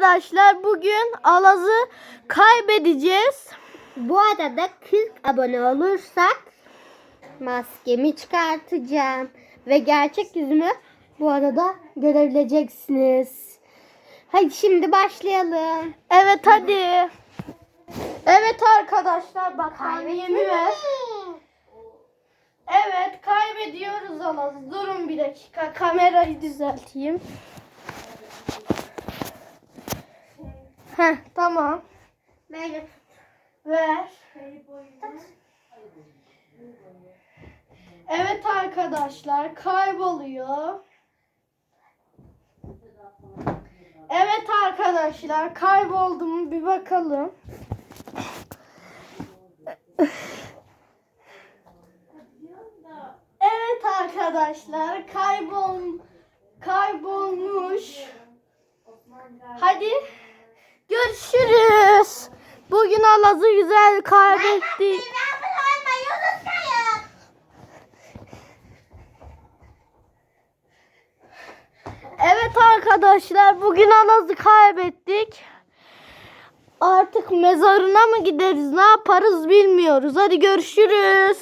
Arkadaşlar bugün Alaz'ı kaybedeceğiz. Bu arada 40 abone olursak maskemi çıkartacağım. Ve gerçek yüzümü bu arada görebileceksiniz. Hadi şimdi başlayalım. Evet hadi. Evet arkadaşlar battaniyemi ver. Evet kaybediyoruz Alaz. Durun bir dakika kamerayı düzelteyim. Heh tamam. Böyle. Ver. Evet arkadaşlar kayboluyor. Evet arkadaşlar kayboldu mu bir bakalım. Evet arkadaşlar kaybol kaybolmuş. Hadi görüşürüz. Bugün Alaz'ı güzel kaybettik. Evet arkadaşlar bugün Alaz'ı kaybettik. Artık mezarına mı gideriz ne yaparız bilmiyoruz. Hadi görüşürüz.